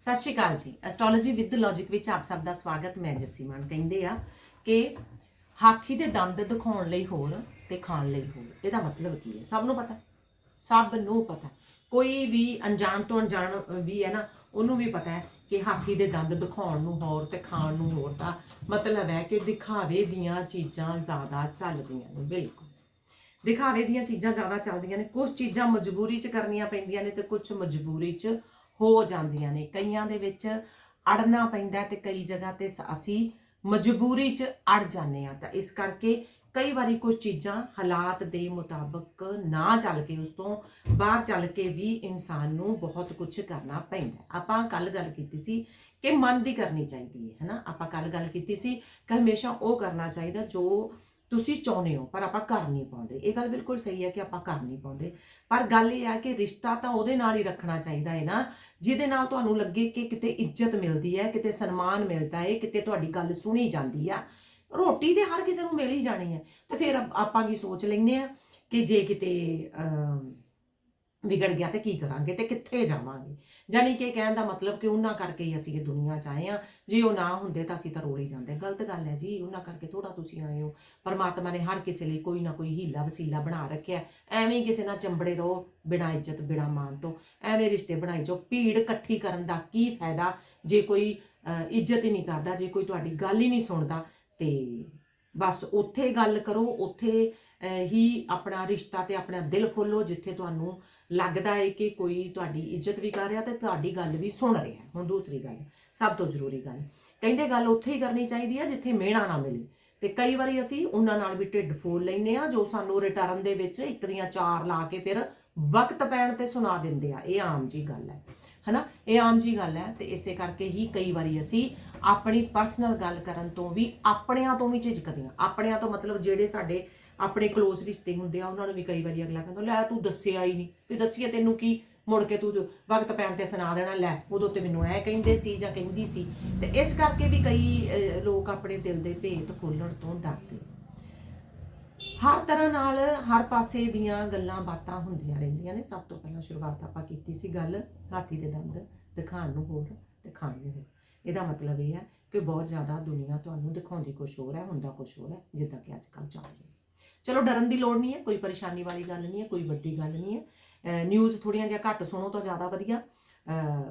ਸਤਿ ਸ਼੍ਰੀ ਅਕਾਲ ਜੀ। Astrology with logic ਵਿੱਚ ਆਪ ਸਭ ਦਾ ਸਵਾਗਤ। ਮੈਂ ਜੱਸੀ ਮਾਨ ਕਹਿੰਦੇ ਆ ਕਿ ਹਾਥੀ ਦੇ ਦੰਦ ਦਿਖਾਉਣ ਲਈ ਹੋਰ ਤੇ ਖਾਣ ਲਈ ਹੋਰ ਇਹਦਾ ਮਤਲਬ ਕੀ ਹੈ? ਸਭ ਨੂੰ ਪਤਾ? ਸਭ ਨੂੰ ਪਤਾ। ਕੋਈ ਵੀ ਅਣਜਾਣ ਤੋਂ ਅਣਜਾਣ ਵੀ ਹੈ ਨਾ, ਉਹਨੂੰ ਵੀ ਪਤਾ ਹੈ ਕਿ ਹਾਥੀ ਦੇ ਦੰਦ ਦਿਖਾਉਣ ਨੂੰ ਹੋਰ ਤੇ ਖਾਣ ਨੂੰ ਹੋਰ ਦਾ ਮਤਲਬ ਹੈ ਕਿ ਦਿਖਾਵੇ ਦੀਆਂ ਚੀਜ਼ਾਂ ਜ਼ਿਆਦਾ ਚੱਲਦੀਆਂ ਨੇ। ਬਿਲਕੁਲ। ਦਿਖਾਵੇ ਦੀਆਂ ਚੀਜ਼ਾਂ ਜ਼ਿਆਦਾ ਚੱਲਦੀਆਂ ਨੇ। ਕੁਝ ਚੀਜ਼ਾਂ ਮਜਬੂਰੀ 'ਚ ਕਰਨੀਆਂ ਪੈਂਦੀਆਂ ਨੇ ਤੇ ਕੁਝ ਮਜਬੂਰੀ 'ਚ ਹੋ ਜਾਂਦੀਆਂ ਨੇ। ਕਈਆਂ ਦੇ ਵਿੱਚ ਅੜਨਾ ਪੈਂਦਾ ਤੇ ਕਈ ਜਗ੍ਹਾ ਤੇ ਸ- ਅਸੀਂ ਮਜਬੂਰੀ 'ਚ ਅੜ ਜਾਂਦੇ ਆ ਤਾਂ ਇਸ ਕਰਕੇ ਕਈ ਵਾਰੀ ਕੁਝ ਚੀਜ਼ਾਂ ਹਾਲਾਤ ਦੇ ਮੁਤਾਬਕ ਨਾ ਚੱਲ ਕੇ, ਉਸ ਤੋਂ ਬਾਹਰ ਚੱਲ ਕੇ ਵੀ ਇਨਸਾਨ ਨੂੰ ਬਹੁਤ ਕੁਝ ਕਰਨਾ ਪੈਂਦਾ ਆਪਾਂ ਕੱਲ ਗੱਲ ਕੀਤੀ ਸੀ ਕਿ ਮਨ ਦੀ ਕਰਨੀ ਚਾਹੀਦੀ ਹੈ, ਹਨਾ? ਆਪਾਂ ਕੱਲ ਗੱਲ ਕੀਤੀ ਸੀ ਕਿ ਹਮੇਸ਼ਾ ਉਹ ਕਰਨਾ ਚਾਹੀਦਾ ਜੋ ਤੁਸੀਂ ਚਾਹੁੰਦੇ ਹੋ, ਪਰ ਆਪਾਂ ਕਰ ਨਹੀਂ ਪਾਉਂਦੇ। ਇਹ ਗੱਲ ਬਿਲਕੁਲ ਸਹੀ ਹੈ ਕਿ ਆਪਾਂ ਕਰ ਨਹੀਂ ਪਾਉਂਦੇ। ਪਰ ਗੱਲ ਇਹ ਹੈ ਕਿ ਰਿਸ਼ਤਾ ਤਾਂ ਉਹਦੇ ਨਾਲ ਹੀ ਰੱਖਣਾ ਚਾਹੀਦਾ ਹੈ ਨਾ। ਜਿਹਦੇ ਨਾਲ ਤੁਹਾਨੂੰ ਲੱਗੇ ਕਿ ਕਿਤੇ ਇੱਜ਼ਤ ਮਿਲਦੀ ਹੈ, ਕਿਤੇ ਸਨਮਾਨ ਮਿਲਦਾ ਹੈ, ਕਿਤੇ ਤੁਹਾਡੀ ਗੱਲ ਸੁਣੀ ਜਾਂਦੀ ਆ। ਰੋਟੀ ਤੇ ਹਰ ਕਿਸੇ ਨੂੰ ਮਿਲ ਹੀ ਜਾਣੀ ਹੈ। ਤੇ ਫਿਰ ਆਪਾਂ ਕੀ ਸੋਚ ਲੈਂਦੇ ਆ ਕਿ ਜੇ ਕਿਤੇ ਵਿਗੜ ਗਿਆ ਤੇ ਕੀ ਕਰਾਂਗੇ ਤੇ ਕਿੱਥੇ ਜਾਵਾਂਗੇ? ਯਾਨੀ ਕਿ ਕਹਿਣ ਦਾ ਮਤਲਬ ਕਿ ਉਹਨਾਂ ਕਰਕੇ ਹੀ ਅਸੀਂ ਇਹ ਦੁਨੀਆ 'ਚ ਆਏ ਆ ਜੇ ਉਹ ਨਾ ਹੁੰਦੇ ਤਾਂ ਅਸੀਂ ਤਾਂ ਰੋਲ ਹੀ ਜਾਂਦੇ। ਗਲਤ ਗੱਲ ਹੈ ਜੀ, ਉਹਨਾਂ ਕਰਕੇ ਥੋੜਾ ਤੁਸੀਂ ਆਏ ਹੋ। ਪਰਮਾਤਮਾ ਨੇ ਹਰ ਕਿਸੇ ਲਈ ਕੋਈ ਨਾ ਕੋਈ ਹੀਲਾ ਵਸੀਲਾ ਬਣਾ ਰੱਖਿਆ ਐਵੇਂ ਹੀ ਕਿਸੇ ਨਾਲ ਚੰਬੜੇ ਰਹੋ, ਬਿਨਾਂ ਇੱਜ਼ਤ, ਬਿਨਾਂ ਮਾਨ ਤੋਂ। ਐਵੇਂ ਰਿਸ਼ਤੇ ਬਣਾਈ ਜਾਓ। ਭੀੜ ਇਕੱਠੀ ਕਰਨ ਦਾ ਕੀ ਫਾਇਦਾ? ਜੇ ਕੋਈ ਇੱਜ਼ਤ ਹੀ ਨਹੀਂ ਕਰਦਾ, ਜੇ ਕੋਈ ਤੁਹਾਡੀ ਗੱਲ ਹੀ ਨਹੀਂ ਸੁਣਦਾ, ਤੇ ਬਸ ਉੱਥੇ ਗੱਲ ਕਰੋ, ਉੱਥੇ ਹੀ ਆਪਣਾ ਰਿਸ਼ਤਾ ਤੇ ਆਪਣਾ ਦਿਲ ਖੋਲੋ ਜਿੱਥੇ ਤੁਹਾਨੂੰ ਲੱਗਦਾ ਹੈ ਕਿ ਕੋਈ ਤੁਹਾਡੀ ਇੱਜ਼ਤ ਵੀ ਕਰ ਰਿਹਾ ਤੇ ਤੁਹਾਡੀ ਗੱਲ ਵੀ ਸੁਣ ਰਿਹਾ ਹੁਣ ਦੂਸਰੀ ਗੱਲ, ਸਭ ਤੋਂ ਜ਼ਰੂਰੀ ਗੱਲ, ਕਹਿੰਦੇ ਗੱਲ ਉੱਥੇ ਹੀ ਕਰਨੀ ਚਾਹੀਦੀ ਹੈ ਜਿੱਥੇ ਮਿਹਣਾ ਨਾ ਮਿਲੇ। ਤੇ ਕਈ ਵਾਰੀ ਅਸੀਂ ਉਹਨਾਂ ਨਾਲ ਵੀ ਢਿੱਡ ਫੋਲ ਲੈਨੇ ਆ ਜੋ ਸਾਨੂੰ ਰਿਟਰਨ ਦੇ ਵਿੱਚ ਇੱਕ ਦੀਆਂ ਚਾਰ ਲਾ ਕੇ ਫਿਰ ਵਕਤ ਪੈਣ ਤੇ ਸੁਣਾ ਦਿੰਦੇ ਆ। ਇਹ ਆਮ ਜੀ ਗੱਲ ਹੈ, ਹਨਾ? ਇਹ ਆਮ ਜੀ ਗੱਲ ਹੈ ਤੇ ਇਸੇ ਕਰਕੇ ਹੀ ਕਈ ਵਾਰੀ ਅਸੀਂ ਆਪਣੀ ਪਰਸਨਲ ਗੱਲ ਕਰਨ ਤੋਂ ਵੀ, ਆਪਣਿਆਂ ਤੋਂ ਵੀ ਝਿਜਕਦੇ ਆ। ਆਪਣਿਆਂ ਤੋਂ ਮਤਲਬ ਜਿਹੜੇ ਸਾਡੇ ਆਪਣੇ ক্লোਜ਼ ਰਿਸ਼ਤੇ ਹੁੰਦੇ ਆ, ਉਹਨਾਂ ਨੂੰ ਵੀ ਕਈ ਵਾਰੀ ਅਗਲਾ ਕਹਿੰਦਾ, ਲੈ ਤੂੰ ਦੱਸਿਆ ਹੀ ਨਹੀਂ। ਤੇ ਦੱਸੀਏ ਤੈਨੂੰ ਕੀ, ਮੁੜ ਕੇ ਤੂੰ ਵਕਤ ਪੈਣ ਤੇ ਸੁਣਾ ਦੇਣਾ, ਲੈ ਉਦੋਂ ਤੇ ਮੈਨੂੰ ਐ ਕਹਿੰਦੇ ਸੀ ਜਾਂ ਕਹਿੰਦੀ ਸੀ। ਤੇ ਇਸ ਕਰਕੇ ਵੀ ਕਈ ਲੋਕ ਆਪਣੇ ਦਿਲ ਦੇ ਭੇਤ ਖੋਲਣ ਤੋਂ ਡਰਦੇ। ਹਰ ਤਰ੍ਹਾਂ ਨਾਲ ਹਰ ਪਾਸੇ ਦੀਆਂ ਗੱਲਾਂ ਬਾਤਾਂ ਹੁੰਦੀਆਂ ਰਹਿੰਦੀਆਂ ਨੇ। ਸਭ ਤੋਂ ਪਹਿਲਾਂ ਸ਼ੁਰੂਆਤ ਆਪਾਂ ਕੀਤੀ ਸੀ ਗੱਲ, ਹਾਥੀ ਦੇ ਦੰਦ ਦਿਖਾਉਣ ਨੂੰ ਹੋਰ ਤੇ ਖਾਣ ਨੂੰ ਹੋਰ। ਇਹਦਾ ਮਤਲਬ ਇਹ ਹੈ ਕਿ ਬਹੁਤ ਜ਼ਿਆਦਾ ਦੁਨੀਆ ਤੁਹਾਨੂੰ ਦਿਖਾਉਂਦੀ ਕੁਛ ਹੋਰ ਹੈ, ਹੁੰਦਾ ਕੁਛ ਹੋਰ ਹੈ, ਜਿੱਦਾਂ ਕਿ ਅੱਜ ਕੱਲ੍ਹ ਚੱਲ ਰਿਹਾ। ਚਲੋ ਡਰਨ ਦੀ ਲੋੜ ਨਹੀਂ ਹੈ, ਕੋਈ ਪਰੇਸ਼ਾਨੀ ਵਾਲੀ ਗੱਲ ਨਹੀਂ ਹੈ, ਕੋਈ ਵੱਡੀ ਗੱਲ ਨਹੀਂ ਹੈ। ਨਿਊਜ਼ ਥੋੜੀਆਂ ਜਿਹਾ ਘੱਟ ਸੁਣੋ ਤਾਂ ਜ਼ਿਆਦਾ ਵਧੀਆ।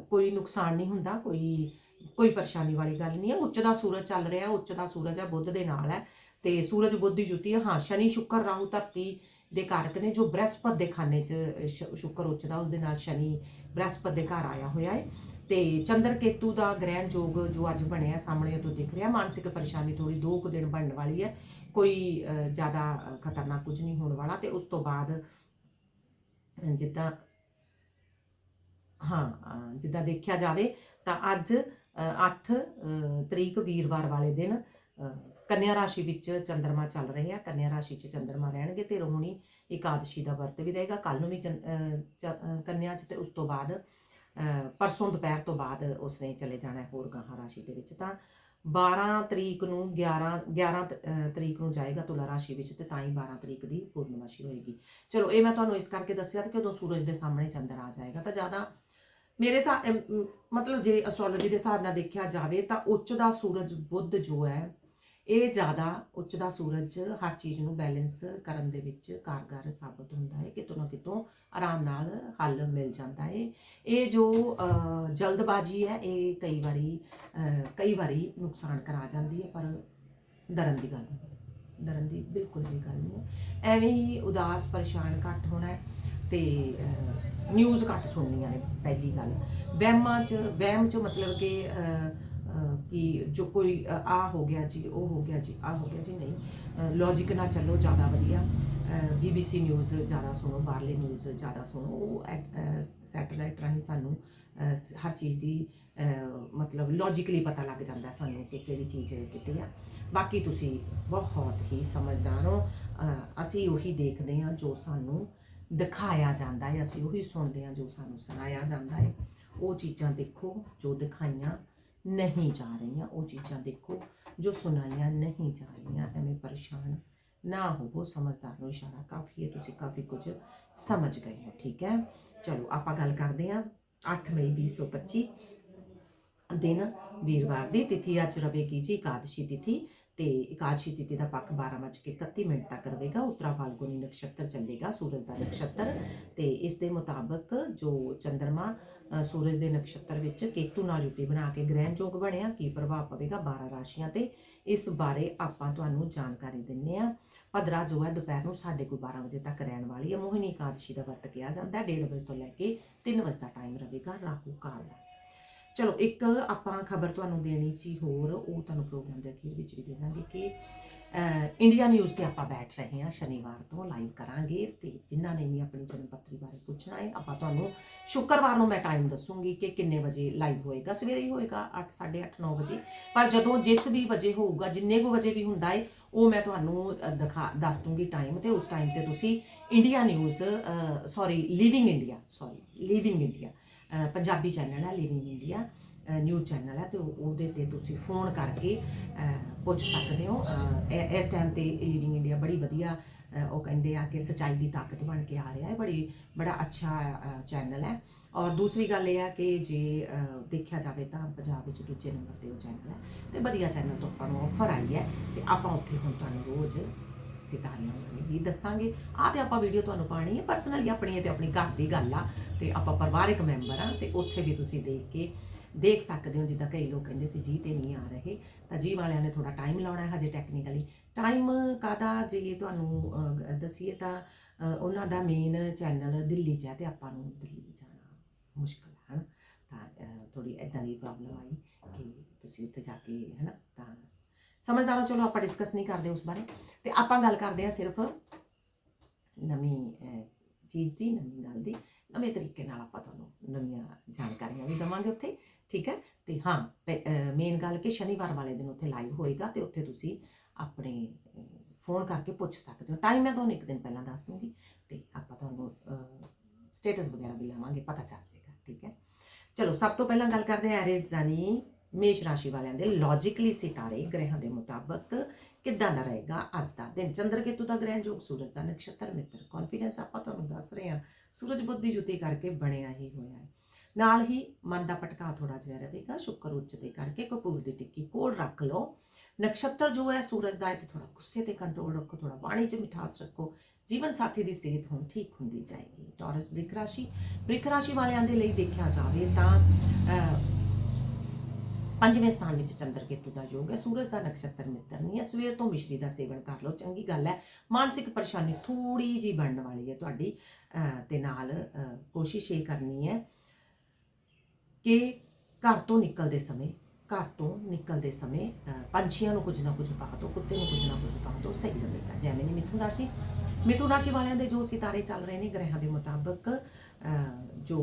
ਕੋਈ ਨੁਕਸਾਨ ਨਹੀਂ ਹੁੰਦਾ, ਕੋਈ ਕੋਈ ਪਰੇਸ਼ਾਨੀ ਵਾਲੀ ਗੱਲ ਨਹੀਂ ਹੈ। ਉੱਚ ਦਾ ਸੂਰਜ ਚੱਲ ਰਿਹਾ, ਉੱਚ ਦਾ ਸੂਰਜ ਹੈ, ਬੁੱਧ ਦੇ ਨਾਲ ਹੈ। ਤੇ ਸੂਰਜ ਬੁੱਧ ਦੀ ਜੁਤੀ ਹੈ। ਹਾਂ, ਸ਼ਨੀ ਸ਼ੁੱਕਰ, ਰਾਹੂ ਧਰਤੀ ਦੇ ਕਾਰਕ ਨੇ ਜੋ ਬ੍ਰਹਸਪਤ ਦੇ ਖਾਨੇ 'ਚ ਸ਼- ਸ਼ੁੱਕਰ ਉੱਚ ਦਾ, ਉਹਦੇ ਨਾਲ ਸ਼ਨੀ ਬ੍ਰਹਸਪਤ ਦੇ ਘਰ ਆਇਆ ਹੋਇਆ ਹੈ। ਤੇ ਚੰਦਰ ਕੇਤੂ ਦਾ ਗ੍ਰਹਿਣ ਯੋਗ ਜੋ ਅੱਜ ਬਣਿਆ ਸਾਹਮਣੇ ਤੋਂ ਦਿਖ ਰਿਹਾ ਮਾਨਸਿਕ ਪਰੇਸ਼ਾਨੀ ਥੋੜੀ ਦੋ ਕੁ ਦਿਨ ਬਣਨ ਵਾਲੀ ਹੈ ਕੋਈ ਅਹ, ਜ਼ਿਆਦਾ ਖਤਰਨਾਕ ਕੁਝ ਨਹੀਂ ਹੋਣ ਵਾਲਾ ਤੇ ਉਸ ਤੋਂ ਬਾਅਦ ਜਿੱਦਾਂ ਹਾਂ ਜਿੱਦਾਂ ਦੇਖਿਆ ਜਾਵੇ ਤਾਂ ਅੱਜ 8 ਤਰੀਕ ਵੀਰਵਾਰ ਵਾਲੇ ਦਿਨ ਅਹ, ਕੰਨਿਆ ਰਾਸ਼ੀ ਵਿੱਚ ਚੰ드ਰਮਾ ਚੱਲ ਰਿਹਾ ਕੰਨਿਆ ਰਾਸ਼ੀ 'ਚ ਚੰ드ਰਮਾ ਰਹਿਣਗੇ ਤੇ ਰੋਹਿਣੀ ਇਕਾਦਸ਼ੀ ਦਾ ਵਰਤ ਵੀ ਰਹੇਗਾ ਕੱਲ ਨੂੰ ਵੀ ਚੰ- ਚ- ਕੰਨਿਆ 'ਚ ਤੇ ਉਸ ਤੋਂ ਬਾਅਦ ਪਰਸੋਂ ਦੁਪਹਿਰ ਤੋਂ ਬਾਅਦ ਉਸਨੇ ਚਲੇ ਜਾਣਾ ਹੈ ਹੋਰ ਗਾਹਾਂ ਰਾਸ਼ੀ ਦੇ ਵਿੱਚ। ਤਾਂ 12 ਤਰੀਕ ਨੂੰ 11 11 ਤਰੀਕ ਨੂੰ ਜਾਏਗਾ ਤੁਲਾ ਰਾਸ਼ੀ ਵਿੱਚ ਤੇ ਤਾਂ ਹੀ 12 ਤਰੀਕ ਦੀ ਪੂਰਨਮਾਸ਼ੀ ਹੋਏਗੀ। ਚਲੋ, ਇਹ ਮੈਂ ਤੁਹਾਨੂੰ ਇਸ ਕਰਕੇ ਦੱਸਿਆ ਤਾਂ ਕਿ ਉਦੋਂ ਸੂਰਜ ਦੇ ਸਾਹਮਣੇ ਚੰਦਰ ਆ ਜਾਏਗਾ ਤਾਂ ਜ਼ਿਆਦਾ ਮੇਰੇ ਸਾ ਮਤਲਬ ਜੇ ਐਸਟ੍ਰੋਲੋਜੀ ਦੇ ਹਿਸਾਬ ਨਾਲ ਦੇਖਿਆ ਜਾਵੇ ਤਾਂ ਉੱਚ ਦਾ ਸੂਰਜ ਬੁੱਧ ਜੋ ਹੈ ਇਹ ਜ਼ਿਆਦਾ ਉੱਚ ਦਾ ਸੂਰਜ ਹਰ ਚੀਜ਼ ਨੂੰ ਬੈਲੈਂਸ ਕਰਨ ਦੇ ਵਿੱਚ ਕਾਰਗਰ ਸਾਬਤ ਹੁੰਦਾ ਹੈ, ਕਿਤੋਂ ਨਾ ਕਿਤੋਂ ਆਰਾਮ ਨਾਲ ਹੱਲ ਮਿਲ ਜਾਂਦਾ ਹੈ। ਇਹ ਜੋ ਜਲਦਬਾਜ਼ੀ ਹੈ, ਇਹ ਕਈ ਵਾਰੀ ਕਈ ਵਾਰੀ ਨੁਕਸਾਨ ਕਰਾ ਜਾਂਦੀ ਹੈ, ਪਰ ਡਰਨ ਦੀ ਗੱਲ ਨਹੀਂ, ਡਰਨ ਦੀ ਬਿਲਕੁਲ ਵੀ ਗੱਲ ਨਹੀਂ ਹੈ। ਐਵੇਂ ਹੀ ਉਦਾਸ, ਪਰੇਸ਼ਾਨ ਘੱਟ ਹੋਣਾ ਹੈ ਤੇ ਨਿਊਜ਼ ਘੱਟ ਸੁਣਨੀਆਂ ਨੇ, ਪਹਿਲੀ ਗੱਲ। ਵਹਿਮਾਂ ਚ, ਵਹਿਮ ਚ ਮਤਲਬ ਕਿ ਕਿ ਜੋ ਕੋਈ ਆ ਹੋ ਗਿਆ ਜੀ, ਉਹ ਹੋ ਗਿਆ ਜੀ ਆ ਹੋ ਗਿਆ ਜੀ, ਨਹੀਂ। ਲੌਜੀਕ ਨਾਲ ਚੱਲੋ, ਜ਼ਿਆਦਾ ਵਧੀਆ। ਬੀਬੀਸੀ ਨਿਊਜ਼ ਜ਼ਿਆਦਾ ਸੁਣੋ, ਬਾਹਰਲੇ ਨਿਊਜ਼ ਜ਼ਿਆਦਾ ਸੁਣੋ। ਉਹ ਸੈਟੇਲਾਈਟ ਰਾਹੀਂ ਸਾਨੂੰ ਹਰ ਚੀਜ਼ ਦੀ ਮਤਲਬ ਲੌਜੀਕਲੀ ਪਤਾ ਲੱਗ ਜਾਂਦਾ ਸਾਨੂੰ ਕਿ ਕਿਹੜੀ ਚੀਜ਼ ਕਿਤੇ ਆ। ਬਾਕੀ ਤੁਸੀਂ ਬਹੁਤ ਹੀ ਸਮਝਦਾਰ ਹੋ। ਅਸੀਂ ਉਹੀ ਦੇਖਦੇ ਹਾਂ ਜੋ ਸਾਨੂੰ ਦਿਖਾਇਆ ਜਾਂਦਾ ਹੈ। ਅਸੀਂ ਉਹੀ ਸੁਣਦੇ ਹਾਂ ਜੋ ਸਾਨੂੰ ਸੁਣਾਇਆ ਜਾਂਦਾ ਹੈ। ਉਹ ਚੀਜ਼ਾਂ ਦੇਖੋ ਜੋ ਦਿਖਾਈਆਂ ਨਹੀਂ ਜਾ ਰਹੀਆਂ। ਉਹ ਚੀਜ਼ਾਂ ਦੇਖੋ, ਜੋ ਸੁਣਾਈਆਂ ਨਹੀਂ ਜਾ ਰਹੀਆਂ, ਐਵੇਂ ਪਰੇਸ਼ਾਨ ਨਾ ਹੋਵੋ। ਸਮਝਦਾਰ ਨੂੰ ਇਸ਼ਾਰਾ ਕਾਫੀ ਹੈ, ਤੁਸੀਂ ਕਾਫੀ ਕੁਝ ਸਮਝ ਗਏ ਹੋ, ਠੀਕ ਹੈ? ਚਲੋ, ਆਪਾਂ ਗੱਲ ਕਰਦੇ ਹਾਂ 8 ਮਈ 2025 ਦਿਨ ਵੀਰਵਾਰ ਦੀ ਤਿਥੀ। ਅੱਜ ਰਵੇਗੀ ਜੀ ਇਕਾਦਸ਼ੀ ਤਿਥੀ। ਤੇ ਇਕਾਦਸ਼ੀ ਤਿਥੀ ਦਾ ਪੱਖ 12:31 ਮਿੰਟ ਤੱਕ ਰਹੇਗਾ। ਉੱਤਰਾ ਫਾਲਗੁਨੀ ਨਕਸ਼ਤਰ ਚੱਲੇਗਾ, ਸੂਰਜ ਦਾ ਨਕਸ਼ਤਰ। ਤੇ ਇਸ ਦੇ ਮੁਤਾਬਕ ਜੋ ਚੰ드ਰਮਾ ਸੂਰਜ ਦੇ ਨਕਸ਼ਤਰ ਵਿੱਚ ਕੇਤੂ ਨਾਲ ਜੁਤੀ ਬਣਾ ਕੇ ਗ੍ਰਹਿਣ ਯੋਗ ਬਣਿਆ, ਕੀ ਪ੍ਰਭਾਵ ਪਵੇਗਾ 12 ਰਾਸ਼ੀਆਂ ਤੇ? ਇਸ ਬਾਰੇ ਆਪਾਂ ਤੁਹਾਨੂੰ ਜਾਣਕਾਰੀ ਦਿੰਨੇ ਆ। ਭਦਰਾ ਜੋ ਹੈ, ਦੁਪਹਿਰ ਨੂੰ 12:30 ਵਜੇ ਤੱਕ ਰਹਿਣ ਵਾਲੀ ਹੈ। ਮੋਹਿਨੀ ਇਕਾਦਸ਼ੀ ਦਾ ਵਰਤ ਕਿਹਾ ਜਾਂਦਾ ਹੈ। 1:30 ਵਜੇ ਤੋਂ ਲੈ ਕੇ 3 ਵਜੇ ਦਾ ਟਾਈਮ ਰਹੇਗਾ। ਰਾਹੂ ਕਾਲ ਦਾ। ਚਲੋ, ਇੱਕ ਆਪਾਂ ਖਬਰ ਤੁਹਾਨੂੰ ਦੇਣੀ ਸੀ ਹੋਰ, ਉਹ ਤੁਹਾਨੂੰ ਪ੍ਰੋਗਰਾਮ ਦੇ ਅਖੀਰ ਵਿੱਚ ਵੀ ਦੇ ਦਾਂਗੇ ਕਿ ਇੰਡੀਆ ਨਿਊਜ਼ ਤੇ ਆਪਾਂ ਬੈਠ ਰਹੇ ਹਾਂ ਸ਼ਨੀਵਾਰ ਤੋਂ ਲਾਈਵ ਕਰਾਂਗੇ ਤੇ ਜਿਨ੍ਹਾਂ ਨੇ ਵੀ ਆਪਣੀ ਜਨਮ ਪੱਤਰੀ ਬਾਰੇ ਪੁੱਛਣਾ ਹੈ, ਆਪਾਂ ਤੁਹਾਨੂੰ ਸ਼ੁੱਕਰਵਾਰ ਨੂੰ ਮੈਂ ਟਾਈਮ ਦੱਸੂਗੀ ਕਿ ਕਿੰਨੇ ਵਜੇ ਲਾਈਵ ਹੋਏਗਾ, ਸਵੇਰੇ ਹੀ ਹੋਏਗਾ 8 8:30 9 ਵਜੇ। ਪਰ ਜਦੋਂ ਜਿਸ ਵੀ ਵਜੇ ਹੋਊਗਾ, ਜਿੰਨੇ ਕੁ ਵਜੇ ਵੀ ਹੁੰਦਾ ਹੈ ਉਹ ਮੈਂ ਤੁਹਾਨੂੰ ਦਿਖਾ, ਦੱਸ ਦੂੰਗੀ ਟਾਈਮ ਤੇ। ਉਸ ਟਾਈਮ ਤੇ ਤੁਸੀਂ India news sorry living India sorry living India Punjabi channel ਹੈ ਲਿਵਿੰਗ ਇੰਡੀਆ ਨਿਊਜ਼ ਚੈਨਲ ਹੈ ਤੇ ਉਹਦੇ ਤੇ ਤੁਸੀਂ ਫੋਨ ਕਰਕੇ ਪੁੱਛ ਸਕਦੇ ਹੋ। ਇਸ ਟਾਈਮ ਤੇ ਲਿਵਿੰਗ ਇੰਡੀਆ ਬੜੀ ਵਧੀਆ ਉਹ ਕਹਿੰਦੇ ਆ ਕਿ ਸਚਾਈ ਦੀ ਤਾਕਤ ਬਣ ਕੇ ਆ ਰਿਹਾ ਹੈ। ਬੜੀ ਬੜਾ ਅੱਛਾ ਚੈਨਲ ਹੈ। ਔਰ ਦੂਸਰੀ ਗੱਲ ਇਹ ਆ ਕਿ ਜੇ ਦੇਖਿਆ ਜਾਵੇ ਤਾਂ ਪੰਜਾਬ ਵਿੱਚ ਦੂਜੇ ਨੰਬਰ ਤੇ ਉਹ ਚੈਨਲ ਹੈ ਤੇ ਵਧੀਆ ਚੈਨਲ ਤੋਂ ਆਪਾਂ ਨੂੰ ਆਫਰ ਆਈ ਹੈ ਤੇ ਆਪਾਂ ਉੱਥੇ ਹੁਣ ਤੁਹਾਨੂੰ ਰੋਜ਼ ਸਿਤਾਰਿਆਂ ਬਾਰੇ ਵੀ ਦੱਸਾਂਗੇ। ਆ ਤੇ ਆਪਾਂ ਵੀਡੀਓ ਤੁਹਾਨੂੰ ਪਾਣੀ ਹੈ ਪਰਸਨਲੀ ਆਪਣੀ ਹੈ ਤੇ ਆਪਣੀ ਘਰ ਦੀ ਗੱਲ ਆ। ਤੇ ਆਪਾਂ ਪਰਿਵਾਰਕ ਮੈਂਬਰ ਆ ਤੇ ਉੱਥੇ ਵੀ ਤੁਸੀਂ ਦੇਖ ਕੇ ਦੇਖ ਸਕਦੇ ਹੋ ਜਿੱਦਾਂ ਕਈ ਲੋਕ ਕਹਿੰਦੇ ਸੀ ਜੀ ਤੇ ਨਹੀਂ ਆ ਰਹੇ। ਤਾਂ ਜੀ ਵਾਲਿਆਂ ਨੇ ਥੋੜਾ ਟਾਈਮ ਲਾਉਣਾ ਹੈ ਹਜੇ ਟੈਕਨੀਕਲੀ ਟਾਈਮ ਕਾਦਾ ਜੇ ਤੁਹਾਨੂੰ ਅਹ, ਦਸੀਏ ਤਾਂ ਉਹਨਾਂ ਦਾ ਮੇਨ ਚੈਨਲ ਦਿੱਲੀ 'ਚ ਹੈ ਤੇ ਆਪਾਂ ਨੂੰ ਦਿੱਲੀ ਜਾਣਾ ਮੁਸ਼ਕਲ ਹੈ ਹਨਾ? ਤਾਂ ਥੋੜੀ ਇਦਾਂ ਦੀ ਪ੍ਰੋਬਲਮ ਆਈ ਕਿ ਤੁਸੀਂ ਉੱਥੇ ਜਾ ਕੇ ਹੈ ਨਾ ਤਾਂ ਸਮਝਦਾਰਾਂ ਚਲੋ ਆਪਾਂ ਡਿਸਕਸ ਨਹੀਂ ਕਰਦੇ ਉਸ ਬਾਰੇ। ਤੇ ਆਪਾਂ ਗੱਲ ਕਰਦੇ ਹਾਂ ਸਿਰਫ ਨਵੀਂ ਚੀਜ਼ ਦੀ, ਨਵੀਂ ਗੱਲ ਦੀ, ਨਵੇਂ ਤਰੀਕੇ ਨਾਲ ਆਪਾਂ ਤੁਹਾਨੂੰ ਨਵੀਆਂ ਜਾਣਕਾਰੀਆਂ ਵੀ ਦਵਾਂਗੇ ਉੱਥੇ, ਠੀਕ ਹੈ? ਤੇ ਹਾਂ ਮੇਨ ਗੱਲ ਕਿ ਸ਼ਨੀਵਾਰ ਵਾਲੇ ਦਿਨ ਉੱਥੇ ਲਾਈਵ ਹੋਏਗਾ ਤੇ ਉੱਥੇ ਤੁਸੀਂ ਆਪਣੇ ਫੋਨ ਕਰਕੇ ਪੁੱਛ ਸਕਦੇ ਹੋ। ਟਾਈਮ ਮੈਂ ਤੁਹਾਨੂੰ ਇੱਕ ਦਿਨ ਪਹਿਲਾਂ ਦੱਸ ਦੂੰਗੀ ਤੇ ਆਪਾਂ ਤੁਹਾਨੂੰ ਸਟੇਟਸ ਵਗੈਰਾ ਵੀ ਲਾਵਾਂਗੇ, ਪਤਾ ਚੱਲ ਜਾਏਗਾ, ਠੀਕ ਹੈ? ਚਲੋ, ਸਭ ਤੋਂ ਪਹਿਲਾਂ ਗੱਲ ਕਰਦੇ ਹਾਂ ਐਰਿਸ ਮੇਸ਼ ਰਾਸ਼ੀ ਵਾਲਿਆਂ ਦੇ ਲੌਜੀਕਲੀ ਸਿਤਾਰੇ ਗ੍ਰਹਿਾਂ ਦੇ ਮੁਤਾਬਕ ਕਿੱਦਾਂ ਦਾ ਰਹੇਗਾ ਅੱਜ ਦਾ ਦਿਨ? ਚੰਦਰ ਕੇਤੂ ਦਾ ਗ੍ਰਹਿਣ ਜੋਗ ਸੂਰਜ ਦਾ ਨਕਸ਼ਤਰ, ਮਿੱਤਰ ਕੌਨਫੀਡੈਂਸ ਆਪਾਂ ਤੁਹਾਨੂੰ ਦੱਸ ਰਹੇ ਹਾਂ। ਸੂਰਜ ਬੁੱਧ ਦੀ ਜੁਤੀ ਕਰਕੇ ਬਣਿਆ ਹੀ ਹੋਇਆ ਹੈ। ਨਾਲ ਹੀ ਮਨ ਦਾ ਪਟਕਾ ਥੋੜਾ ਜਿਹਾ ਰਹੇਗਾ, ਸ਼ੁਕਰ ਉੱਚ ਦੇ ਕਰਕੇ ਕਪੂਰ ਦੀ ਟਿੱਕੀ ਕੋਲ ਰੱਖ ਲਓ। ਨਕਸ਼ਤਰ ਜੋ ਹੈ, ਸੂਰਜ ਦਾ ਹੈ ਤੇ ਥੋੜਾ ਗੁੱਸੇ ਤੇ ਕੰਟਰੋਲ ਰੱਖੋ ਥੋੜਾ ਬਾਣੀ 'ਚ ਮਿਠਾਸ ਰੱਖੋ। ਜੀਵਨ ਸਾਥੀ ਦੀ ਸਿਹਤ ਹੁਣ ਠੀਕ ਹੁੰਦੀ ਜਾਏਗੀ। ਟੌਰਸ ਬ੍ਰਿਕ ਰਾਸ਼ੀ ਬ੍ਰਿਕ ਰਾਸ਼ੀ ਵਾਲਿਆਂ ਦੇ ਲਈ ਦੇਖਿਆ ਜਾਵੇ ਤਾਂ ਪੰਜਵੇਂ ਸਥਾਨ ਵਿੱਚ ਚੰਦਰ ਕੇਤੂ ਦਾ ਯੋਗ ਹੈ ਸੂਰਜ ਦਾ ਨਕਸ਼ਤਰ ਮਿੱਤਰ ਨਹੀਂ ਹੈ। ਸਵੇਰ ਤੋਂ ਮਿਸ਼ਰੀ ਦਾ ਸੇਵਨ ਕਰ ਲਓ ਚੰਗੀ ਗੱਲ ਹੈ। ਮਾਨਸਿਕ ਪਰੇਸ਼ਾਨੀ ਥੋੜੀ ਜੀ ਬਣਨ ਵਾਲੀ ਹੈ ਤੁਹਾਡੀ ਅਹ, ਤੇ ਨਾਲ ਕੋਸ਼ਿਸ਼ ਇਹ ਕਰਨੀ ਹੈ ਕਿ ਘਰ ਤੋਂ ਨਿਕਲਦੇ ਸਮੇਂ ਘਰ ਤੋਂ ਨਿਕਲਦੇ ਸਮੇਂ ਪੰਛੀਆਂ ਨੂੰ ਕੁਝ ਨਾ ਕੁਝ ਪਾ ਦਿਓ ਕੁੱਤੇ ਨੂੰ ਕੁਝ ਨਾ ਕੁਝ ਪਾ ਦਿਓ ਸਹੀ ਰਹੇਗਾ ਜੈਵੇਂ ਨੇ ਮਿਥੁਨ ਰਾਸ਼ੀ। ਮਿਥੁਨ ਰਾਸ਼ੀ ਵਾਲਿਆਂ ਦੇ ਜੋ ਸਿਤਾਰੇ ਚੱਲ ਰਹੇ ਨੇ ਗ੍ਰਹਿਾਂ ਦੇ ਮੁਤਾਬਕ ਜੋ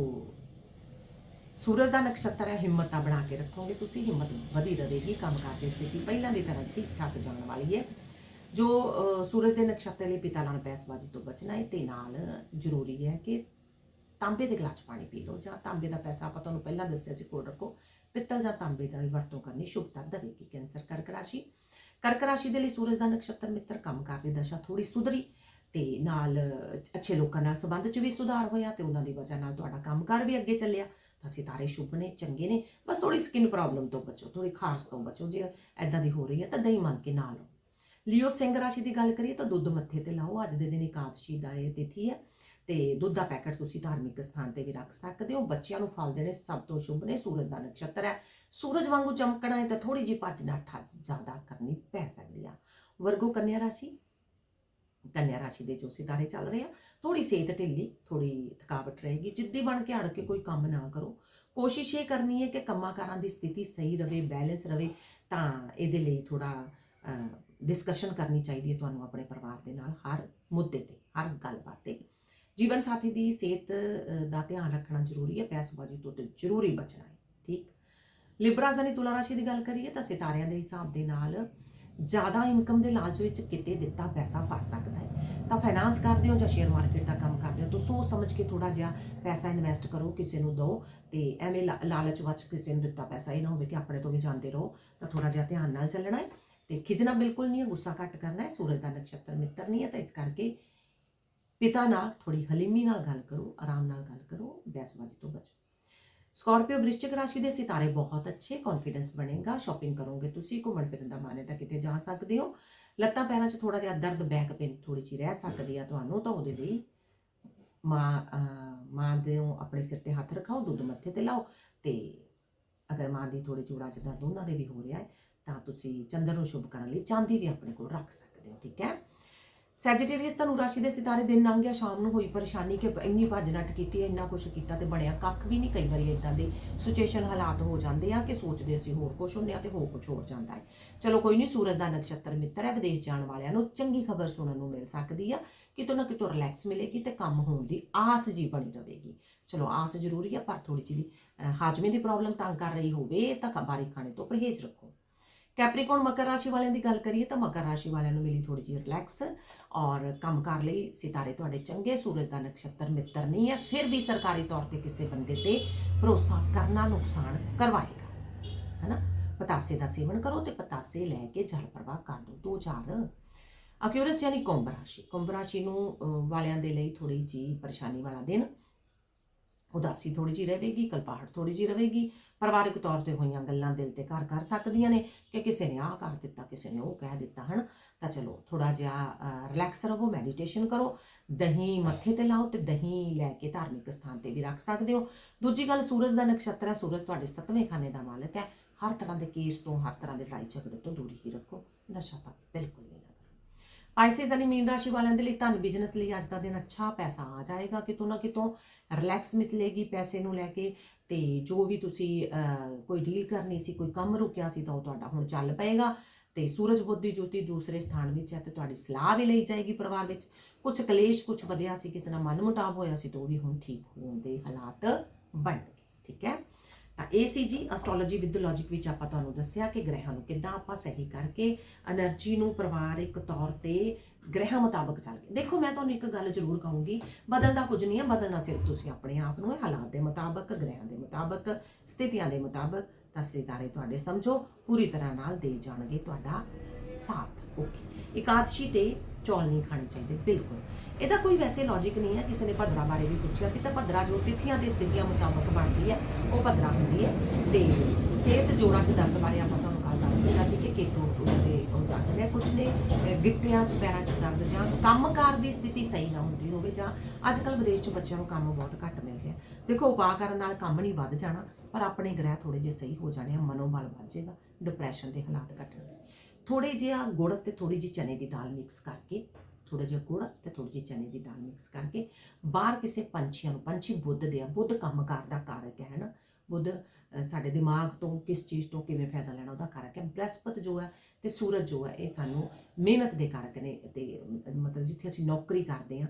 ਸੂਰਜ ਦਾ ਨਕਸ਼ਤਰ ਹੈ, ਹਿੰਮਤਾਂ ਬਣਾ ਕੇ ਰੱਖੋਗੇ ਤੁਸੀਂ, ਹਿੰਮਤ ਵਧੀ ਰਹੇਗੀ, ਕੰਮ ਦੀ ਸਥਿਤੀ ਪਹਿਲਾਂ ਦੀ ਤਰ੍ਹਾਂ ਠੀਕ ਠਾਕ ਜਾਣ ਵਾਲੀ ਹੈ। ਜੋ ਸੂਰਜ ਦੇ ਨਕਸ਼ਤਰ ਲਈ ਪਿਤਾ ਨਾਲ ਬਹਿਸਬਾਜ਼ੀ ਤੋਂ ਬਚਣਾ ਹੈ, ਤੇ ਨਾਲ ਜ਼ਰੂਰੀ ਹੈ ਕਿ ਤਾਂਬੇ ਦੇ ਗਲਾਸ 'ਚ ਪਾਣੀ ਪੀ ਲਓ, ਜਾਂ ਤਾਂਬੇ ਦਾ ਪੈਸਾ ਆਪਾਂ ਤੁਹਾਨੂੰ ਪਹਿਲਾਂ ਦੱਸਿਆ ਸੀ, ਕੋਲ ਰੱਖੋ। ਪਿੱਤਲ ਜਾਂ ਤਾਂਬੇ ਦਾ ਵਰਤੋਂ ਕਰਨੀ ਸ਼ੁਭਤਾ ਦੇਵੇਗੀ, ਕੈਂਸਰ, ਕਰਕ ਰਾਸ਼ੀ। ਕਰਕ ਰਾਸ਼ੀ ਦੇ ਲਈ ਸੂਰਜ ਦਾ ਨਕਸ਼ਤਰ ਮਿੱਤਰ ਕੰਮਕਾਰ ਦੀ ਦਸ਼ਾ ਥੋੜੀ ਸੁਧਰੀ, ਤੇ ਨਾਲ ਅੱਛੇ ਲੋਕਾਂ ਨਾਲ ਸੰਬੰਧ 'ਚ ਵੀ ਸੁਧਾਰ ਹੋਇਆ, ਤੇ ਉਹਨਾਂ ਦੀ ਵਜ੍ਹਾ ਨਾਲ ਤੁਹਾਡਾ ਕੰਮਕਾਰ ਵੀ ਅੱਗੇ ਚੱਲਿਆ। ਸਿਤਾਰੇ ਸ਼ੁਭ ਨੇ, ਚੰਗੇ ਨੇ, ਬਸ ਥੋੜੀ ਸਕਿਨ ਪ੍ਰੋਬਲਮ ਤੋਂ ਬਚੋ ਥੋੜੀ ਖਾਰਸ ਤੋਂ ਬਚੋ, ਜੇ ਐਦਾਂ ਦੀ ਹੋ ਰਹੀ ਹੈ ਤਾਂ ਦਹੀਂ ਮੰਨ ਕੇ ਨਾ ਲਓ। ਲਿਓ ਸਿੰਘ ਰਾਸ਼ੀ ਦੀ ਗੱਲ ਕਰੀਏ ਤਾਂ ਦੁੱਧ ਮੱਥੇ ਤੇ ਲਾਓ, ਅੱਜ ਦੇ ਦਿਨ ਇਕਾਦਸ਼ੀ ਦਾ ਇਹ ਤਿਥੀ ਹੈ ਤੇ ਦੁੱਧ ਦਾ ਪੈਕਟ ਤੁਸੀਂ ਧਾਰਮਿਕ ਸਥਾਨ ਤੇ ਵੀ ਰੱਖ ਸਕਦੇ ਹੋ। ਬੱਚਿਆਂ ਨੂੰ ਫਲ ਦੇਣੇ ਸਭ ਤੋਂ ਸ਼ੁਭ ਨੇ, ਸੂਰਜ ਦਾ ਨਕਸ਼ਤਰ ਹੈ। ਸੂਰਜ ਵਾਂਗੂ ਚਮਕਣਾ ਹੈ ਤਾਂ ਥੋੜੀ ਜਿਹੀ ਭੱਜ ਨੱਠ ਅੱਜ ਜ਼ਿਆਦਾ ਕਰਨੀ ਪੈ ਸਕਦੀ ਆ। ਵਰਗੋ ਕੰਨਿਆ ਰਾਸ਼ੀ। ਕੰਨਿਆ ਰਾਸ਼ੀ ਦੇ ਜੋ ਸਿਤਾਰੇ ਚੱਲ ਰਹੇ ਆ ਥੋੜੀ ਸਿਹਤ ਢਿੱਲੀ ਥੋੜੀ ਥਕਾਵਟ ਰਹੇਗੀ, ਜਿੱਦੀ ਬਣ ਕੇ ਅੜ ਕੇ ਕੋਈ ਕੰਮ ਨਾ ਕਰੋ। ਕੋਸ਼ਿਸ਼ ਇਹ ਕਰਨੀ ਹੈ ਕਿ ਕੰਮਾਂ-ਕਾਰਾਂ ਦੀ ਸਥਿਤੀ ਸਹੀ ਰਵੇ ਬੈਲੈਂਸ ਰਵੇ, ਤਾਂ ਇਹਦੇ ਲਈ ਥੋੜਾ ਡਿਸਕਸ਼ਨ ਕਰਨੀ ਚਾਹੀਦੀ ਹੈ ਤੁਹਾਨੂੰ ਆਪਣੇ ਪਰਿਵਾਰ ਦੇ ਨਾਲ, ਹਰ ਮੁੱਦੇ ਤੇ, ਹਰ ਗੱਲਬਾਤ ਤੇ। ਜੀਵਨ ਸਾਥੀ ਦੀ ਸਿਹਤ ਦਾ ਧਿਆਨ ਰੱਖਣਾ ਜ਼ਰੂਰੀ ਹੈ ਪੈਸਬਾਜ਼ੀ ਤੋਂ ਤੇ ਜ਼ਰੂਰੀ ਬਚਣਾ ਹੈ, ਠੀਕ? ਲਿਬਰਾ ਜ਼ਨੀ ਤੁਲਾ ਰਾਸ਼ੀ ਦੀ ਗੱਲ ਕਰੀਏ ਤਾਂ ਸਿਤਾਰਿਆਂ ਦੇ ਹਿਸਾਬ ਦੇ ਨਾਲ ਜ਼ਿਆਦਾ ਇਨਕਮ ਦੇ ਲਾਲਚ ਵਿੱਚ ਕਿਤੇ ਦਿੱਤਾ ਪੈਸਾ ਫਸ ਸਕਦਾ ਹੈ। ਤਾਂ ਫਾਈਨਾਂਸ ਕਰਦੇ ਹੋ ਜਾਂ ਸ਼ੇਅਰ ਮਾਰਕੀਟ ਦਾ ਕੰਮ ਕਰਦੇ ਹੋ, ਤਾਂ ਸੋਚ ਸਮਝ ਕੇ ਥੋੜਾ ਜਿਹਾ ਪੈਸਾ ਇਨਵੈਸਟ ਕਰੋ, ਕਿਸੇ ਨੂੰ ਦਿਓ ਤੇ ਐਵੇਂ ਲਾ- ਲਾਲਚ ਵਿੱਚ ਕਿਸੇ ਨੂੰ ਦਿੱਤਾ ਪੈਸਾ ਇਹ ਨਾ ਹੋਵੇ ਕਿ ਆਪਣੇ ਤੋਂ ਵੀ ਜਾਂਦੇ ਰਹੋ, ਤਾਂ ਥੋੜਾ ਜਿਹਾ ਧਿਆਨ ਨਾਲ ਚੱਲਣਾ ਹੈ ਤੇ ਖਿਜਣਾ ਬਿਲਕੁਲ ਨਹੀਂ ਹੈ, ਗੁੱਸਾ ਘੱਟ ਕਰਨਾ ਹੈ, ਸੂਰਜ ਦਾ ਨਕਸ਼ਤਰ ਮਿੱਤਰ ਨਹੀਂ ਹੈ, ਤਾਂ ਇਸ ਕਰਕੇ ਪਿਤਾ ਨਾਲ ਥੋੜੀ ਹਲੀਮੀ ਨਾਲ ਗੱਲ ਕਰੋ, ਆਰਾਮ ਨਾਲ ਗੱਲ ਕਰੋ, ਬਹਿਸਬਾਜ਼ੀ ਤੋਂ ਬਚੋ। ਸਕਾਰਪੀਓ ਵ੍ਰਿਸ਼ਚਿਕ ਰਾਸ਼ੀ ਦੇ ਸਿਤਾਰੇ ਬਹੁਤ ਅੱਛੇ ਕੌਨਫੀਡੈਂਸ ਬਣੇਗਾ ਸ਼ਾਪਿੰਗ ਕਰੋਗੇ ਤੁਸੀਂ, ਘੁੰਮਣ ਫਿਰਨ ਦਾ ਮਨ ਹੈ ਤਾਂ ਕਿਤੇ ਜਾ ਸਕਦੇ ਹੋ। ਲੱਤਾਂ ਪੈਰਾਂ 'ਚ ਥੋੜਾ ਜਿਹਾ ਦਰਦ ਬੈਕ ਪੇਨ ਥੋੜੀ ਜਿਹੀ ਰਹਿ ਸਕਦੀ ਆ ਤੁਹਾਨੂੰ, ਤਾਂ ਉਹਦੇ ਲਈ ਮਾਂ ਮਾਂ ਦੇ ਆਪਣੇ ਸਿਰ ਤੇ ਹੱਥ ਰੱਖਾਓ, ਦੁੱਧ ਮੱਥੇ ਤੇ ਲਾਓ ਤੇ ਅਗਰ ਮਾਂ ਦੀ ਥੋੜੀ ਜੋੜਾਂ 'ਚ ਦਰਦ ਉਹਨਾਂ ਦੇ ਵੀ ਹੋ ਰਿਹਾ ਹੈ, ਤਾਂ ਤੁਸੀਂ ਚੰਦਰ ਨੂੰ ਸ਼ੁਭ ਕਰਨ ਲਈ ਚਾਂਦੀ ਵੀ ਆਪਣੇ ਕੋਲ ਰੱਖ ਸਕਦੇ ਹੋ, ਠੀਕ ਹੈ? ਸੈਜੀਟੇਰੀਅਸ ਤੁਹਾਨੂੰ ਰਾਸ਼ੀ ਦੇ ਸਿਤਾਰੇ ਦਿਨ ਲੰਘ ਗਿਆ ਸ਼ਾਮ ਨੂੰ ਹੋਈ ਪਰੇਸ਼ਾਨੀ ਕਿ ਇੰਨੀ ਭੱਜ ਨੱਟ ਕੀਤੀ ਇੰਨਾ ਕੁਝ ਕੀਤਾ ਤੇ ਬਣਿਆ ਕੱਖ ਵੀ ਨਹੀਂ। ਕਈ ਵਾਰੀ ਇਦਾਂ ਦੇ ਸਿਚੁਏਸ਼ਨ ਹਾਲਾਤ ਹੋ ਜਾਂਦੇ ਆ ਕਿ ਸੋਚਦੇ ਅਸੀਂ ਹੋਰ ਕੁਝ ਹੁੰਦੇ ਆ ਤੇ ਹੋਰ ਕੁਝ ਹੋਰ ਜਾਂਦਾ ਹੈ। ਚਲੋ ਕੋਈ ਨਹੀਂ ਸੂਰਜ ਦਾ ਨਕਸ਼ਤਰ ਮਿੱਤਰ ਹੈ ਵਿਦੇਸ਼ ਜਾਣ ਵਾਲਿਆਂ ਨੂੰ ਚੰਗੀ ਖਬਰ ਸੁਣਨ ਨੂੰ ਮਿਲ ਸਕਦੀ ਆ। ਕਿਤੋਂ ਨਾ ਕਿਤੋਂ ਰਿਲੈਕਸ ਮਿਲੇਗੀ ਤੇ ਕੰਮ ਹੋਣ ਦੀ ਆਸ ਜੀ ਬਣੀ ਰਹੇਗੀ। ਚਲੋ ਆਸ ਜ਼ਰੂਰੀ ਆ ਪਰ ਥੋੜੀ ਜਿਹੀ ਅਹ, ਹਾਜ਼ਮੇ ਦੀ ਪ੍ਰੋਬਲਮ ਤੰਗ ਕਰ ਰਹੀ ਹੋਵੇ ਤਾਂ ਬਾਰੀ ਖਾਣੇ ਤੋਂ ਪਰਹੇਜ਼ ਰੱਖੋ। ਕੈਪਰੀਕੌਨ ਮਕਰ ਰਾਸ਼ੀ ਵਾਲਿਆਂ ਦੀ ਗੱਲ ਕਰੀਏ ਤਾਂ ਮਕਰ ਰਾਸ਼ੀ ਵਾਲਿਆਂ ਨੂੰ ਮਿਲੀ ਥੋੜੀ ਜਿਹੀ ਰਿਲੈਕਸ ਔਰ ਕੰਮ ਕਰ ਲਈ ਸਿਤਾਰੇ ਤੁਹਾਡੇ ਚੰਗੇ ਸੂਰਜ ਦਾ ਨਕਸ਼ਤਰ ਮਿੱਤਰ ਨਹੀਂ ਹੈ, ਫਿਰ ਵੀ ਸਰਕਾਰੀ ਤੌਰ ਤੇ ਕਿਸੇ ਬੰਦੇ ਤੇ ਭਰੋਸਾ ਕਰਨਾ ਨੁਕਸਾਨ ਕਰਵਾਏਗਾ। ਹੈਨਾ? ਪਤਾਸੇ ਦਾ ਸੇਵਨ ਕਰੋ ਤੇ ਪਤਾਸੇ ਲੈ ਕੇ ਜਲ ਪ੍ਰਵਾਹ ਕਰ ਦਿਓ। ਦੋ ਚਾਰ ਅਕਿਊਰਸ ਯਾਨੀ ਕੁੰਭ ਰਾਸ਼ੀ। ਕੁੰਭ ਰਾਸ਼ੀ ਨੂੰ ਵਾਲਿਆਂ ਦੇ ਲਈ ਥੋੜੀ ਜੀ ਪਰੇਸ਼ਾਨੀ ਵਾਲਾ ਦਿਨ। ਉਦਾਸੀ ਥੋੜੀ ਜੀ ਰਹੇਗੀ, ਕਲਪਾਹਟ ਥੋੜੀ ਜੀ ਰਹੇਗੀ। ਪਰਿਵਾਰਿਕ ਤੌਰ ਤੇ ਹੋਈਆਂ ਗੱਲਾਂ ਦਿਲ ਤੇ ਘਰ ਕਰ ਸਕਦੀਆਂ ਨੇ ਕਿ ਕਿਸੇ ਨੇ ਆਹ ਕਰ ਦਿੱਤਾ, ਕਿਸੇ ਨੇ ਉਹ ਕਹਿ ਦਿੱਤਾ, ਹਨ? ਤਾਂ ਚਲੋ ਥੋੜਾ ਜਿਹਾ ਰਿਲੈਕਸ ਰਹੋ ਮੈਡੀਟੇਸ਼ਨ ਕਰੋ। ਦਹੀਂ ਮੱਥੇ ਤੇ ਲਾਓ ਤੇ ਦਹੀਂ ਲੈ ਕੇ ਧਾਰਮਿਕ ਸਥਾਨ ਤੇ ਵੀ ਰੱਖ ਸਕਦੇ ਹੋ। ਦੂਜੀ ਗੱਲ, ਸੂਰਜ ਦਾ ਨਕਸ਼ਤਰ ਹੈ, ਸੂਰਜ ਤੁਹਾਡੇ ਸੱਤਵੇਂ ਖਾਨੇ ਦਾ ਮਾਲਕ ਹੈ। ਹਰ ਤਰ੍ਹਾਂ ਦੇ ਕੇਸ ਤੋਂ, ਹਰ ਤਰ੍ਹਾਂ ਦੇ ਲੜਾਈ ਝਗੜੇ ਤੋਂ ਦੂਰੀ ਹੀ ਰੱਖੋ। ਨਸ਼ਾ ਤਾਂ ਬਿਲਕੁਲ ਵੀ ਨਾ ਕਰੋ। ਪਾਈਸੇਸ ਯਾਨੀ ਮੀਨ ਰਾਸ਼ੀ ਵਾਲਿਆਂ ਦੇ ਲਈ ਧਨ ਬਿਜ਼ਨਸ ਲਈ ਅੱਜ ਦਾ ਦਿਨ ਅੱਛਾ ਪੈਸਾ ਆ ਜਾਏਗਾ। ਕਿਤੋਂ ਨਾ ਕਿਤੋਂ ਰਿਲੈਕਸ ਮਿਲੇਗੀ ਪੈਸੇ ਨੂੰ ਲੈ ਕੇ ਤੇ ਜੋ ਵੀ ਤੁਸੀਂ ਕੋਈ ਡੀਲ ਕਰਨੀ ਸੀ, ਕੋਈ ਕੰਮ ਰੁਕਿਆ ਸੀ ਤਾਂ ਉਹ ਤੁਹਾਡਾ ਹੁਣ ਚੱਲ ਪਏਗਾ ਤੇ ਸੂਰਜ ਬੁੱਧੀ ਜੋਤੀ ਦੂਸਰੇ ਸਥਾਨ ਵਿੱਚ ਹੈ ਤੇ ਤੁਹਾਡੀ ਸਲਾਹ ਵੀ ਲਈ ਜਾਏਗੀ ਪਰਿਵਾਰ ਵਿੱਚ। ਕੁਝ ਕਲੇਸ਼ ਕੁਝ ਵਧਿਆ ਸੀ, ਕਿਸੇ ਨਾਲ ਮਨਮੁਟਾਵ ਹੋਇਆ ਸੀ ਤਾਂ ਉਹ ਵੀ ਹੁਣ ਠੀਕ ਹੋਣ ਦੇ ਹਾਲਾਤ ਬਣ ਗਏ, ਠੀਕ ਹੈ? ਤਾਂ ਇਹ ਸੀ ਜੀ ਐਸਟ੍ਰੋਲੋਜੀ ਵਿਦ ਲੌਜੀਕ ਵਿੱਚ ਆਪਾਂ ਤੁਹਾਨੂੰ ਦੱਸਿਆ ਕਿ ਗ੍ਰਹਿਾਂ ਨੂੰ ਕਿੱਦਾਂ ਆਪਾਂ ਸਹੀ ਕਰਕੇ એનર્ਜੀ ਨੂੰ ਪਰਿਵਾਰਿਕ ਤੌਰ ਤੇ ਗ੍ਰਹਿਾਂ ਮੁਤਾਬਕ ਚੱਲ ਕੇ ਦੇਖੋ, ਮੈਂ ਤੁਹਾਨੂੰ ਇੱਕ ਗੱਲ ਜ਼ਰੂਰ ਕਹੂੰਗੀ, ਬਦਲਦਾ ਕੁਝ ਨਹੀਂ ਹੈ, ਬਦਲਣਾ ਸਿਰਫ ਤੁਸੀਂ ਆਪਣੇ ਆਪ ਨੂੰ ਹੈ। ਹਾਲਾਤ ਦੇ ਮੁਤਾਬਕ, ਗ੍ਰਹਿਾਂ ਦੇ ਮੁਤਾਬਕ, ਸਥਿਤੀਆਂ ਦੇ ਮੁਤਾਬਕ, ਤਾਂ ਸਿਤਾਰੇ ਤੁਹਾਡੇ ਸਮਝੋ, ਪੂਰੀ ਤਰ੍ਹਾਂ ਨਾਲ ਦੇ ਜਾਣਗੇ ਤੁਹਾਡਾ ਸਾਥ। ਓਕੇ। ਇਕਾਦਸ਼ੀ ਤੇ ਚੌਲ ਨਹੀਂ ਖਾਣੇ ਚਾਹੀਦੇ, ਬਿਲਕੁਲ। ਇਹਦਾ ਕੋਈ ਵੈਸੇ ਲੌਜੀਕ ਨਹੀਂ ਹੈ, ਕਿਸੇ ਨੇ ਭਦਰਾ ਬਾਰੇ ਵੀ ਪੁੱਛਿਆ ਸੀ, ਤਾਂ ਭਦਰਾ ਜੋ ਤਿਥੀਆਂ ਤੇ ਸਥਿਤੀਆਂ ਮੁਤਾਬਕ ਬਣਦੀ ਹੈ, ਉਹ ਭਦਰਾ ਹੁੰਦੀ ਹੈ। ਤੇ ਸਿਹਤ ਜੋੜਾਂ 'ਚ ਦਰਦ ਬਾਰੇ ਆਪਾਂ ਦਿੱਤਾ ਸੀ ਕਿ ਕੇਤੂ ਉਹਦੇ ਉਹ ਦੱਸ ਰਿਹਾ ਕੁਝ ਨੇ ਗਿੱਟਿਆਂ 'ਚ, ਪੈਰਾਂ 'ਚ ਦਰਦ ਜਾਂ ਕੰਮਕਾਰ ਦੀ ਸਥਿਤੀ ਸਹੀ ਨਾ ਹੁੰਦੀ ਹੋਵੇ ਜਾਂ ਅੱਜ ਕੱਲ ਵਿਦੇਸ਼ 'ਚ ਬੱਚਿਆਂ ਨੂੰ ਕੰਮ ਬਹੁਤ ਘੱਟ ਮਿਲ ਰਿਹਾ। ਦੇਖੋ, ਉਪਾਅ ਕਰਨ ਨਾਲ ਕੰਮ ਨਹੀਂ ਵੱਧ ਜਾਣਾ, ਪਰ ਆਪਣੇ ਗ੍ਰਹਿ ਥੋੜੇ ਜਿਹੇ ਸਹੀ ਹੋ ਜਾਣੇ ਆ, ਮਨੋਬਲ ਵੱਧ ਜਾਏਗਾ ਡਿਪਰੈਸ਼ਨ ਦੇ ਹਾਲਾਤ ਘਟਣਗੇ ਥੋੜੇ ਜਿਹਾ ਗੁੜ ਤੇ ਥੋੜੀ ਜਿਹੀ ਚਨੇ ਦੀ ਦਾਲ ਮਿਕਸ ਕਰਕੇ ਥੋੜਾ ਜਿਹਾ ਗੁੜ ਤੇ ਥੋੜੀ ਜਿਹੀ ਚਨੇ ਦੀ ਦਾਲ ਮਿਕਸ ਕਰਕੇ, ਬਾਹਰ ਕਿਸੇ ਪੰਛੀਆਂ ਨੂੰ, ਪੰਛੀ ਬੁੱਧ ਦੇ ਆ, ਬੁੱਧ ਕੰਮਕਾਰ ਦਾ ਕਾਰਕ ਹੈ ਨਾ, ਬੁੱਧ ਸਾਡੇ ਦਿਮਾਗ ਤੋਂ ਕਿਸ ਚੀਜ਼ ਤੋਂ ਕਿਵੇਂ ਫਾਇਦਾ ਲੈਣਾ ਉਹਦਾ ਕਾਰਕ ਹੈ। ਬ੍ਰਹਿਸਪਤ ਜੋ ਹੈ ਤੇ ਸੂਰਜ ਜੋ ਹੈ, ਇਹ ਸਾਨੂੰ ਮਿਹਨਤ ਦੇ ਕਾਰਕ ਨੇ ਤੇ ਮਤਲਬ ਜਿੱਥੇ ਅਸੀਂ ਨੌਕਰੀ ਕਰਦੇ ਆ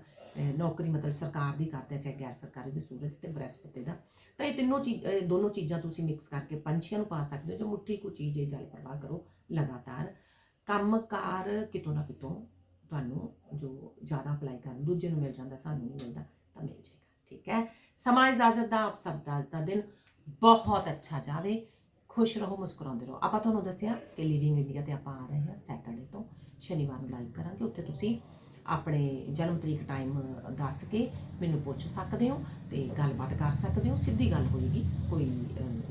ਨੌਕਰੀ ਮਤਲਬ ਸਰਕਾਰ ਦੀ ਕਰਦੇ ਆ ਚਾਹੇ ਗੈਰ ਸਰਕਾਰੀ ਦੀ ਸੂਰਜ ਤੇ ਬ੍ਰਹਿਸਪਤੀ ਦਾ ਤਾਂ ਇਹ ਤਿੰਨੋਂ ਚੀਜ਼ ਦੋਨੋਂ ਚੀਜ਼ਾਂ ਤੁਸੀਂ ਮਿਕਸ ਕਰਕੇ ਪੰਛੀਆਂ ਨੂੰ ਪਾ ਸਕਦੇ ਹੋ ਜੋ ਮੁੱਠੀ ਕੁ ਚੀਜ਼ ਇਹ ਜਲ ਪ੍ਰਵਾਹ ਕਰੋ ਲਗਾਤਾਰ। ਕੰਮਕਾਰ ਕਿਤੋਂ ਨਾ ਕਿਤੋਂ ਤੁਹਾਨੂੰ ਜੋ ਜ਼ਿਆਦਾ ਅਪਲਾਈ ਕਰਨ, ਦੂਜੇ ਨੂੰ ਮਿਲ ਜਾਂਦਾ, ਸਾਨੂੰ ਨਹੀਂ ਮਿਲਦਾ ਤਾਂ ਮਿਲ ਜਾਏਗਾ। ਠੀਕ ਹੈ? ਸਮਾਂ ਇਜਾਜ਼ਤ ਦਾ, ਆਪ ਸਭ ਦਾ ਅੱਜ ਦਾ ਦਿਨ ਬਹੁਤ ਅੱਛਾ ਜਾਵੇ ਖੁਸ਼ ਰਹੋ, ਮੁਸਕਰਾਉਂਦੇ ਰਹੋ। ਆਪਾਂ ਤੁਹਾਨੂੰ ਦੱਸਿਆ ਕਿ ਲਿਵਿੰਗ ਇੰਡੀਆ ਤੇ ਆਪਾਂ ਆ ਰਹੇ ਹਾਂ ਸੈਟਰਡੇ ਤੋਂ। ਸ਼ਨੀਵਾਰ ਨੂੰ ਲਾਈਵ ਕਰਾਂਗੇ। ਉੱਥੇ ਤੁਸੀਂ ਆਪਣੇ ਜਨਮ ਤਰੀਕ ਟਾਈਮ ਦੱਸ ਕੇ ਮੈਨੂੰ ਪੁੱਛ ਸਕਦੇ ਹੋ ਤੇ ਗੱਲਬਾਤ ਕਰ ਸਕਦੇ ਹੋ। ਸਿੱਧੀ ਗੱਲ ਹੋਏਗੀ। ਕੋਈ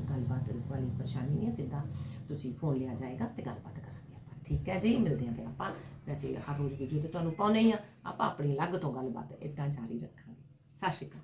ਗੱਲਬਾਤ ਵਾਲੀ ਪਰੇਸ਼ਾਨੀ ਨਹੀਂ ਹੈ। ਸਿੱਧਾ ਤੁਸੀਂ ਫੋਨ ਲਿਆ ਜਾਏਗਾ ਤੇ ਗੱਲਬਾਤ ਕਰਾਂਗੇ ਆਪਾਂ। ਠੀਕ ਹੈ ਜੀ? ਮਿਲਦੇ ਹਾਂ ਫਿਰ ਆਪਾਂ। ਵੈਸੇ ਹਰ ਰੋਜ਼ ਵੀਡੀਓ ਤੇ ਤੁਹਾਨੂੰ ਪਾਉਣੇ ਹੀ ਆ ਆਪਾਂ ਆਪਣੀ ਅਲੱਗ ਤੋਂ ਗੱਲਬਾਤ ਇਦਾਂ ਜਾਰੀ ਰੱਖਾਂਗੇ। ਸਤਿ ਸ਼੍ਰੀ ਅਕਾਲ।